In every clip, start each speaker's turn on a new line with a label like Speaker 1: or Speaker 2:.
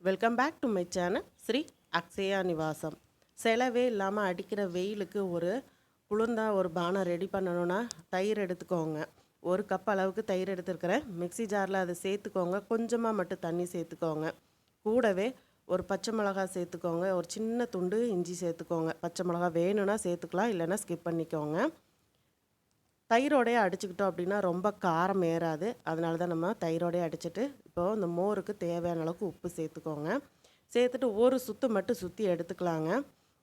Speaker 1: Welcome back to my channel Sri Akshaya Nivasam செலவே இல்லாமல் அடிக்கிற வெயிலுக்கு ஒரு குளிர்ந்தா ஒரு பானம் ரெடி பண்ணணும்னா தயிர் எடுத்துக்கோங்க. ஒரு கப் அளவுக்கு தயிர் எடுத்துருக்கிறேன். மிக்ஸி ஜாரில் அதை சேர்த்துக்கோங்க. கொஞ்சமாக மட்டும் தண்ணி சேர்த்துக்கோங்க. கூடவே ஒரு பச்சை மிளகா சேர்த்துக்கோங்க. ஒரு சின்ன துண்டு இஞ்சி சேர்த்துக்கோங்க. பச்சை மிளகா வேணும்னா சேர்த்துக்கலாம் இல்லைன்னா ஸ்கிப் பண்ணிக்கோங்க. தயிரோடையே அடிச்சுக்கிட்டோம் அப்படின்னா ரொம்ப காரம் ஏறாது. அதனால தான் நம்ம தயிரோடய அடிச்சுட்டு இப்போது இந்த மோருக்கு தேவையான அளவுக்கு உப்பு சேர்த்துக்கோங்க. சேர்த்துட்டு ஒரு சுற்று மட்டும் சுற்றி எடுத்துக்கலாங்க.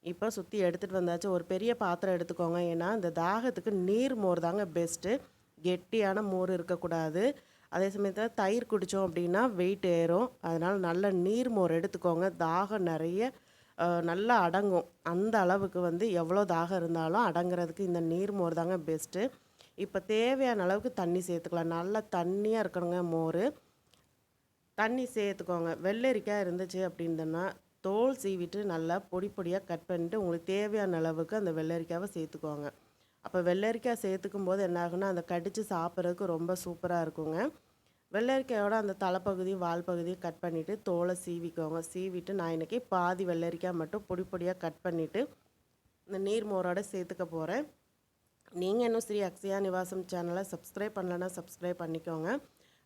Speaker 1: இப்போ சுற்றி எடுத்துகிட்டு வந்தாச்சு. ஒரு பெரிய பாத்திரம் எடுத்துக்கோங்க. ஏன்னா இந்த தாகத்துக்கு நீர் மோர் தாங்க பெஸ்ட்டு கெட்டியான மோர் இருக்கக்கூடாது. அதே சமயத்தில் தயிர் குடித்தோம் அப்படின்னா வெயிட் ஏறும். அதனால் நல்ல நீர் மோர் எடுத்துக்கோங்க. தாகம் நிறைய நல்லா அடங்கும். அந்த அளவுக்கு வந்து எவ்வளோ தாகம் இருந்தாலும் அடங்குறதுக்கு இந்த நீர் மோர் தாங்க பெஸ்ட்டு இப்போ தேவையான அளவுக்கு தண்ணி சேர்த்துக்கலாம். நல்லா தண்ணியாக இருக்கணுங்க மோர். தண்ணி சேர்த்துக்கோங்க. வெள்ளரிக்காய் இருந்துச்சு அப்படின்னா தோல் சீவிட்டு நல்லா பொடி பொடியாக கட் பண்ணிட்டு உங்களுக்கு தேவையான அளவுக்கு அந்த வெள்ளரிக்காவை சேர்த்துக்கோங்க. அப்போ வெள்ளரிக்காய் சேர்த்துக்கும் போது என்ன ஆகுன்னா அந்த கடித்து சாப்பிட்றதுக்கு ரொம்ப சூப்பராக இருக்குங்க. வெள்ளரிக்காயோட அந்த தலைப்பகுதி வால் பகுதியும் கட் பண்ணிவிட்டு தோலை சீவிக்கோங்க. சீவிட்டு நான் இன்றைக்கி பாதி வெள்ளரிக்காய் மட்டும் பொடி பொடியாக கட் பண்ணிவிட்டு இந்த நீர் மோரோட சேர்த்துக்க போகிறேன் நீங்கள் இன்னும் ஸ்ரீ அக்ஷயா நிவாசம் சேனலை சப்ஸ்கிரைப் பண்ணலன்னா சப்ஸ்கிரைப் பண்ணிக்கோங்க.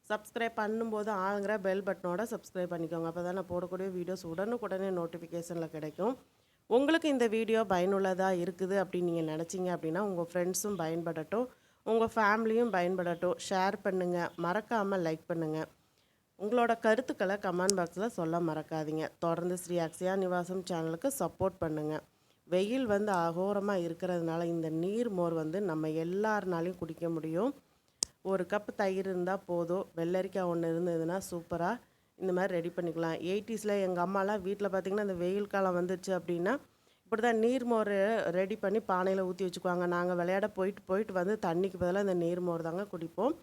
Speaker 1: சப்ஸ்கிரைப் பண்ணும்போது ஆளுங்கிற பெல் பட்டனோட சப்ஸ்கிரைப் பண்ணிக்கோங்க. அப்போ தான் நான் போடக்கூடிய வீடியோஸ் உடனுக்குடனே நோட்டிஃபிகேஷனில் கிடைக்கும். உங்களுக்கு இந்த வீடியோ பயனுள்ளதாக இருக்குது அப்படின்னு நீங்கள் நினச்சிங்க அப்படின்னா உங்கள் ஃப்ரெண்ட்ஸும் பயன்படட்டும். உங்கள் ஃபேமிலியும் பயன்படட்டும். ஷேர் பண்ணுங்கள் மறக்காமல் லைக் பண்ணுங்கள் உங்களோட கருத்துக்களை கமெண்ட் பாக்ஸில் சொல்ல மறக்காதீங்க. தொடர்ந்து ஸ்ரீ அக்ஷயா நிவாசம் சேனலுக்கு சப்போர்ட் பண்ணுங்கள் வெயில் வந்து அகோரமாக இருக்கிறதுனால இந்த நீர் மோர் வந்து நம்ம எல்லாருனாலையும் குடிக்க முடியும். ஒரு கப் தயிர் இருந்தால் போதும். வெள்ளரிக்காய் ஒன்று இருந்ததுன்னா சூப்பராக இந்த மாதிரி ரெடி பண்ணிக்கலாம். எயிட்டிஸில் எங்கள் அம்மாலாம் வீட்டில் பார்த்திங்கன்னா இந்த வெயில் காலம் வந்துச்சு அப்படின்னா இப்படி தான் நீர் மோர் ரெடி பண்ணி பானையில் ஊற்றி வச்சுக்குவாங்க. நாங்கள் விளையாட போயிட்டு போயிட்டு வந்து தண்ணிக்கு பதிலாக இந்த நீர் மோர் தாங்க குடிப்போம்.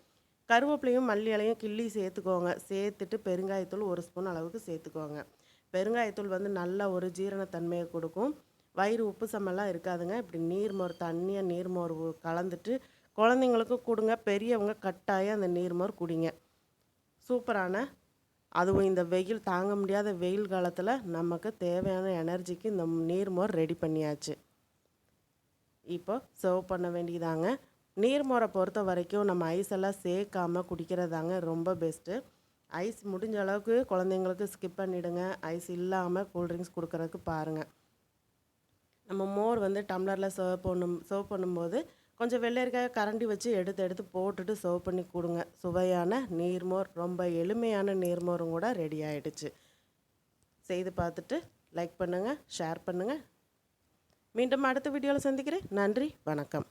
Speaker 1: கருவேப்பிலையும் மல்லி இலையும் கிள்ளி சேர்த்துக்கோங்க. சேர்த்துட்டு பெருங்காயத்தூள் ஒரு ஸ்பூன் அளவுக்கு சேர்த்துக்கோங்க. பெருங்காயத்தூள் வந்து நல்ல ஒரு ஜீரணத்தன்மையை கொடுக்கும். வயிறு உப்பு சம்மெல்லாம் இருக்காதுங்க. இப்படி நீர்மோர் தண்ணியாக நீர்மோர் கலந்துட்டு குழந்தைங்களுக்கும் கொடுங்க. பெரியவங்க கட்டாயம் அந்த நீர்மோர் குடிங்க. சூப்பரான. அதுவும் இந்த வெயில் தாங்க முடியாத வெயில் காலத்தில் நமக்கு தேவையான எனர்ஜிக்கு இந்த நீர்மோர் ரெடி பண்ணியாச்சு. இப்போ சர்வ் பண்ண வேண்டியதாங்க. நீர்மோரை பொறுத்த வரைக்கும் நம்ம ஐஸ் எல்லாம் சேர்க்காம குடிக்கிறதாங்க ரொம்ப பெஸ்ட்டு. ஐஸ் முடிஞ்ச அளவுக்கு குழந்தைங்களுக்கு ஸ்கிப் பண்ணிவிடுங்க ஐஸ் இல்லாமல் கூல்ட்ரிங்க்ஸ் கொடுக்குறதுக்கு பாருங்கள் நம்ம மோர் வந்து டம்ளரில் சர்வ் பண்ணும் சர்வ் பண்ணும்போது கொஞ்சம் வெள்ளரிக்காய் கரண்டி வச்சு எடுத்து எடுத்து போட்டுட்டு சர்வ் பண்ணி கொடுங்க. சுவையான நீர்மோர் ரொம்ப எளிமையான நீர்மோரும் கூட ரெடி ஆகிடுச்சு செய்து பார்த்துட்டு லைக் பண்ணுங்கள் ஷேர் பண்ணுங்கள் மீண்டும் அடுத்த வீடியோவில் சந்திக்கிறேன். நன்றி வணக்கம்.